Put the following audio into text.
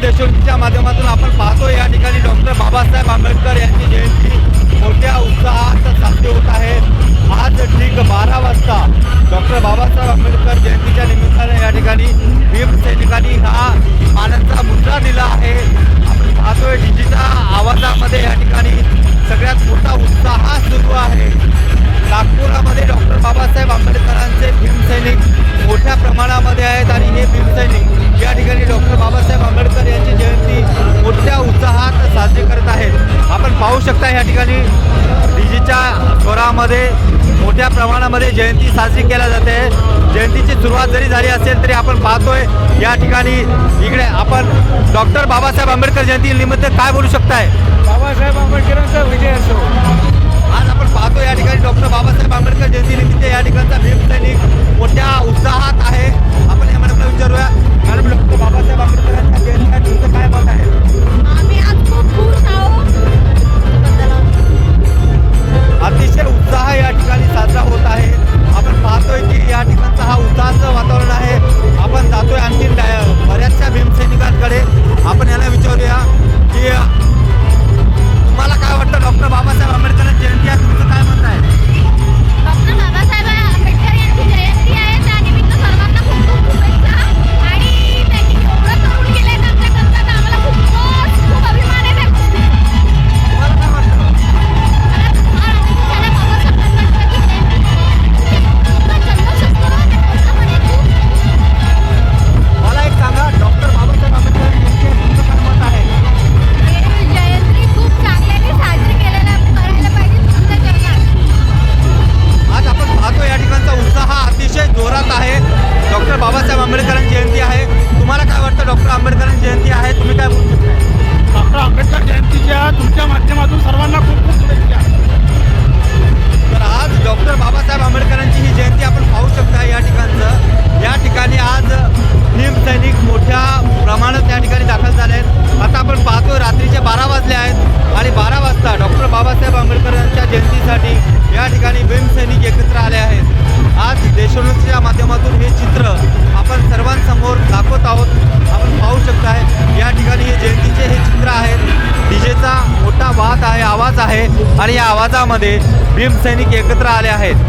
देशोंच्या माध्यमातून आपण पाहतो या ठिकाणी डॉक्टर बाबासाहेब आंबेडकर यांची जयंती मोठ्या उत्साहात साजरी होत आहे. आज ठीक बारा वाजता डॉक्टर बाबासाहेब आंबेडकर जयंतीच्या निमित्ताने या ठिकाणी भीमसैनिकांनी हा पाण्याचा मुद्रा दिला आहे. आपण पाहतोय डीजीच्या आवाजामध्ये या ठिकाणी सगळ्यात मोठा उत्साह सुरू आहे. स्वरामध्ये मोठ्या प्रमाणामध्ये जयंती साजरी केल्या जाते. जयंतीची सुरुवात जरी झाली असेल तरी आपण पाहतोय या ठिकाणी इकडे आपण डॉक्टर बाबासाहेब आंबेडकर जयंती निमित्त काय बोलू शकताय? डॉक्टर बाबासाहेब आंबेडकरांची जयंती आहे. तुम्हाला काय वाटतं डॉक्टर आंबेडकरांची जयंती आहे? तुम्ही काय बोलू शकता? डॉक्टर आंबेडकर जयंतीच्या तुमच्या माध्यमातून सर्वांना खूप खूप शुभेच्छा. तर आज डॉक्टर बाबासाहेब आंबेडकरांची ही जयंती आपण पाहू शकता या ठिकाणचं. या ठिकाणी आज भीम सैनिक मोठ्या प्रमाणात या ठिकाणी या ठिकाणी भीमसैनिक एकत्र आले आहेत. आज देशोन्नतीच्या माध्यमातून हे चित्र आपण सर्वांसमोर दाखवत आहोत. आपण पाहू शकताय या ठिकाणी हे जयंतीचे हे चित्र आहेत डीजेचा मोठा वाद आहे आवाज आहे. आणि या आवाजामध्ये भीमसैनिक एकत्र आले आहेत.